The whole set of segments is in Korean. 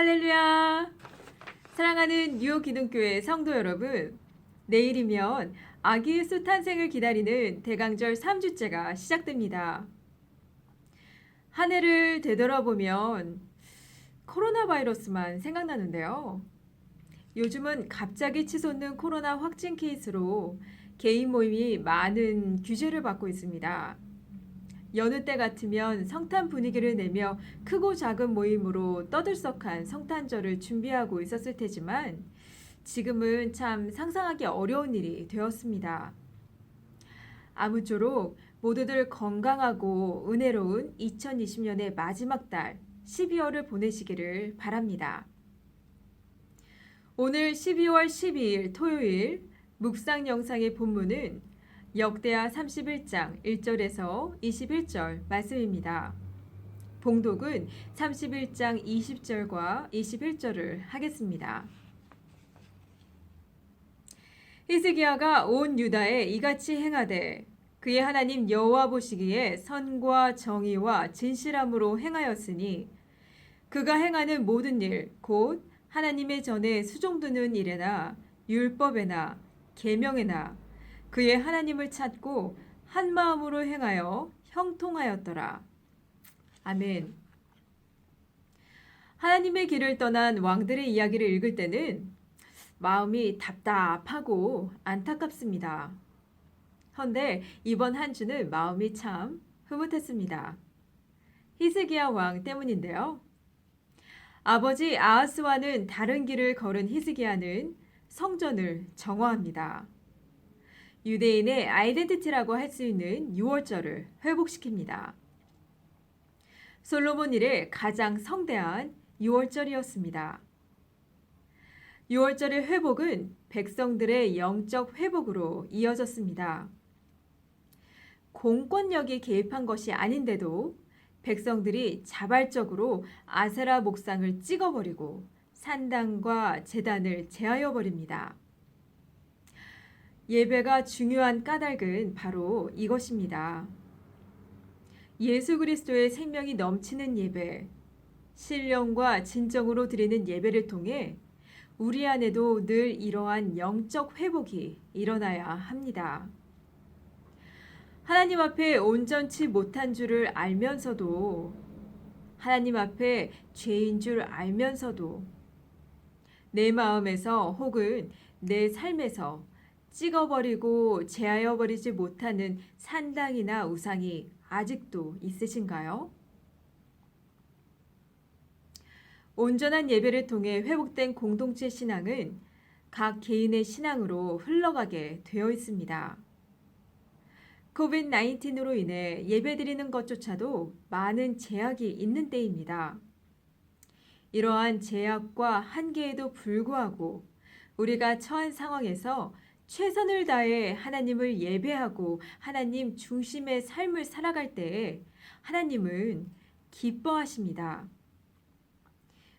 할렐루야! 사랑하는 뉴욕 기독교회 성도 여러분, 내일이면 아기 예수 탄생을 기다리는 대강절 3주째가 시작됩니다. 한 해를 되돌아보면 코로나 바이러스만 생각나는데요. 요즘은 갑자기 치솟는 코로나 확진 케이스로 개인 모임이 많은 규제를 받고 있습니다. 여느 때 같으면 성탄 분위기를 내며 크고 작은 모임으로 떠들썩한 성탄절을 준비하고 있었을 테지만 지금은 참 상상하기 어려운 일이 되었습니다. 아무쪼록 모두들 건강하고 은혜로운 2020년의 마지막 달 12월을 보내시기를 바랍니다. 오늘 12월 12일 토요일 묵상 영상의 본문은 역대하 31장 1절에서 21절 말씀입니다. 봉독은 31장 20절과 21절을 하겠습니다. 히스기야가 온 유다에 이같이 행하되 그의 하나님 여호와 보시기에 선과 정의와 진실함으로 행하였으니 그가 행하는 모든 일 곧 하나님의 전에 수종드는 일에나 율법에나 계명에나 그의 하나님을 찾고 한 마음으로 행하여 형통하였더라. 아멘. 하나님의 길을 떠난 왕들의 이야기를 읽을 때는 마음이 답답하고 안타깝습니다. 헌데 이번 한 주는 마음이 참 흐뭇했습니다. 히스기야 왕 때문인데요. 아버지 아하스와는 다른 길을 걸은 히스기야는 성전을 정화합니다. 유대인의 아이덴티티라고 할 수 있는 6월절을 회복시킵니다. 솔로몬 일의 가장 성대한 6월절이었습니다. 6월절의 회복은 백성들의 영적 회복으로 이어졌습니다. 공권력이 개입한 것이 아닌데도 백성들이 자발적으로 아세라 목상을 찍어버리고 산당과 재단을 제하여 버립니다. 예배가 중요한 까닭은 바로 이것입니다. 예수 그리스도의 생명이 넘치는 예배, 신령과 진정으로 드리는 예배를 통해 우리 안에도 늘 이러한 영적 회복이 일어나야 합니다. 하나님 앞에 온전치 못한 줄을 알면서도 하나님 앞에 죄인 줄 알면서도 내 마음에서 혹은 내 삶에서 찍어버리고 제하여버리지 못하는 산당이나 우상이 아직도 있으신가요? 온전한 예배를 통해 회복된 공동체 신앙은 각 개인의 신앙으로 흘러가게 되어 있습니다. 코비드-19으로 인해 예배드리는 것조차도 많은 제약이 있는 때입니다. 이러한 제약과 한계에도 불구하고 우리가 처한 상황에서 최선을 다해 하나님을 예배하고 하나님 중심의 삶을 살아갈 때에 하나님은 기뻐하십니다.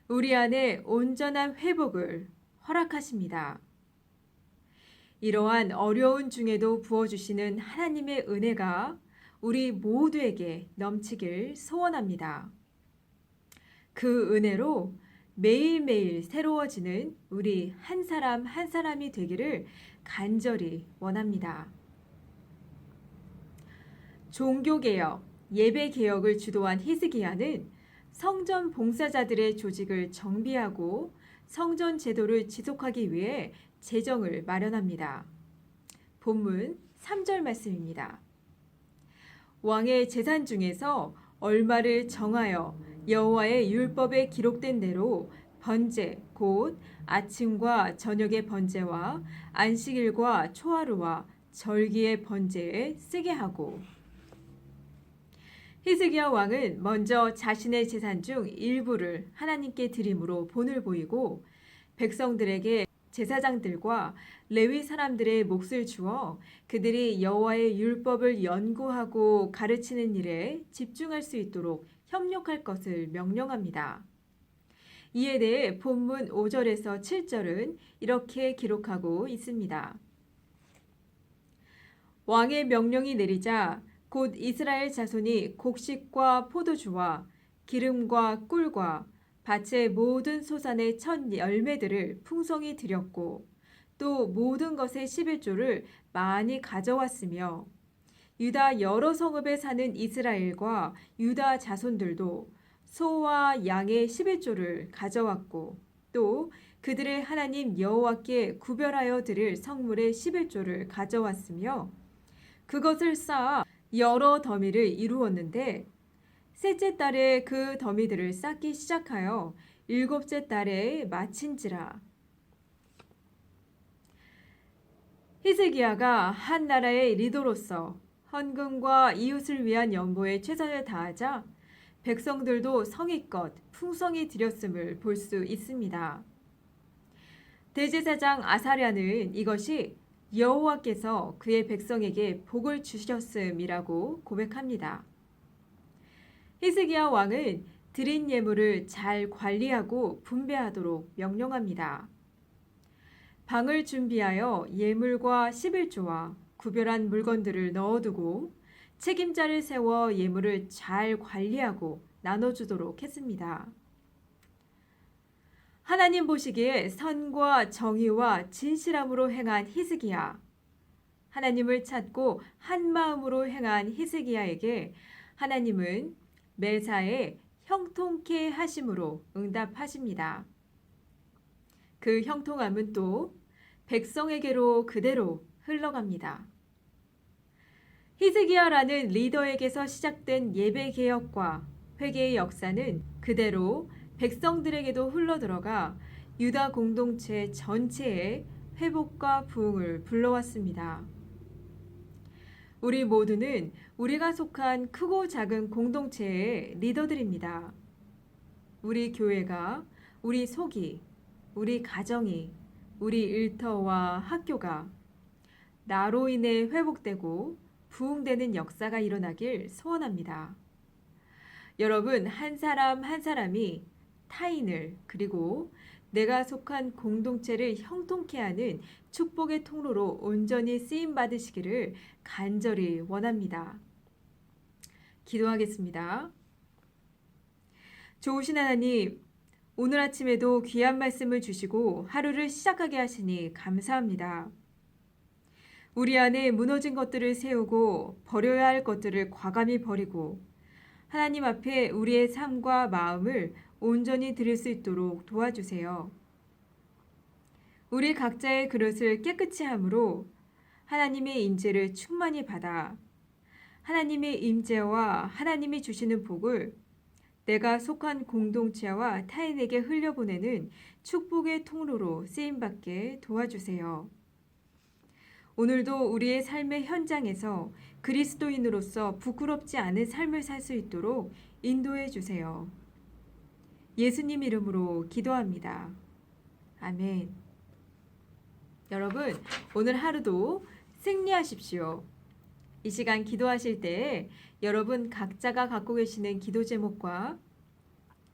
우리 안에 온전한 회복을 허락하십니다. 이러한 어려운 중에도 부어주시는 하나님의 은혜가 우리 모두에게 넘치길 소원합니다. 그 은혜로 매일매일 새로워지는 우리 한 사람 한 사람이 되기를 간절히 원합니다. 종교개혁, 예배개혁을 주도한 히스기야는 성전 봉사자들의 조직을 정비하고 성전 제도를 지속하기 위해 재정을 마련합니다. 본문 3절 말씀입니다. 왕의 재산 중에서 얼마를 정하여 여호와의 율법에 기록된 대로 번제 곧 아침과 저녁의 번제와 안식일과 초하루와 절기의 번제에 쓰게 하고. 히스기야 왕은 먼저 자신의 재산 중 일부를 하나님께 드림으로 본을 보이고 백성들에게 제사장들과 레위 사람들의 몫을 주어 그들이 여호와의 율법을 연구하고 가르치는 일에 집중할 수 있도록 협력할 것을 명령합니다. 이에 대해 본문 5절에서 7절은 이렇게 기록하고 있습니다. 왕의 명령이 내리자 곧 이스라엘 자손이 곡식과 포도주와 기름과 꿀과 밭의 모든 소산의 첫 열매들을 풍성히 드렸고 또 모든 것의 11조를 많이 가져왔으며 유다 여러 성읍에 사는 이스라엘과 유다 자손들도 소와 양의 11조를 가져왔고 또 그들의 하나님 여호와께 구별하여 드릴 성물의 11조를 가져왔으며 그것을 쌓아 여러 더미를 이루었는데 셋째 달에 그 더미들을 쌓기 시작하여 일곱째 달에 마친지라. 히스기야가 한 나라의 리더로서 헌금과 이웃을 위한 연보에 최선을 다하자 백성들도 성의껏 풍성히 드렸음을 볼 수 있습니다. 대제사장 아사랴는 이것이 여호와께서 그의 백성에게 복을 주셨음이라고 고백합니다. 히스기야 왕은 드린 예물을 잘 관리하고 분배하도록 명령합니다. 방을 준비하여 예물과 11조와 구별한 물건들을 넣어두고 책임자를 세워 예물을 잘 관리하고 나눠주도록 했습니다. 하나님 보시기에 선과 정의와 진실함으로 행한 히스기야. 하나님을 찾고 한 마음으로 행한 히스기야에게 하나님은 매사에 형통케 하심으로 응답하십니다. 그 형통함은 또 백성에게로 그대로 흘러갑니다. 히스기야라는 리더에게서 시작된 예배 개혁과 회개의 역사는 그대로 백성들에게도 흘러들어가 유다 공동체 전체에 회복과 부흥을 불러왔습니다. 우리 모두는 우리가 속한 크고 작은 공동체의 리더들입니다. 우리 교회가, 우리 속이, 우리 가정이, 우리 일터와 학교가 나로 인해 회복되고 부흥되는 역사가 일어나길 소원합니다. 여러분, 한 사람 한 사람이 타인을 그리고 내가 속한 공동체를 형통케 하는 축복의 통로로 온전히 쓰임 받으시기를 간절히 원합니다. 기도하겠습니다. 좋으신 하나님, 오늘 아침에도 귀한 말씀을 주시고 하루를 시작하게 하시니 감사합니다. 우리 안에 무너진 것들을 세우고 버려야 할 것들을 과감히 버리고 하나님 앞에 우리의 삶과 마음을 온전히 드릴 수 있도록 도와주세요. 우리 각자의 그릇을 깨끗이 함으로 하나님의 임재를 충만히 받아 하나님의 임재와 하나님이 주시는 복을 내가 속한 공동체와 타인에게 흘려보내는 축복의 통로로 쓰임 받게 도와주세요. 오늘도 우리의 삶의 현장에서 그리스도인으로서 부끄럽지 않은 삶을 살 수 있도록 인도해 주세요. 예수님 이름으로 기도합니다. 아멘. 여러분, 오늘 하루도 승리하십시오. 이 시간 기도하실 때 여러분 각자가 갖고 계시는 기도 제목과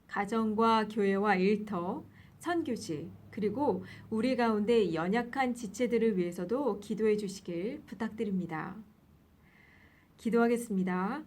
가정과 교회와 일터, 선교지, 그리고 우리 가운데 연약한 지체들을 위해서도 기도해 주시길 부탁드립니다. 기도하겠습니다.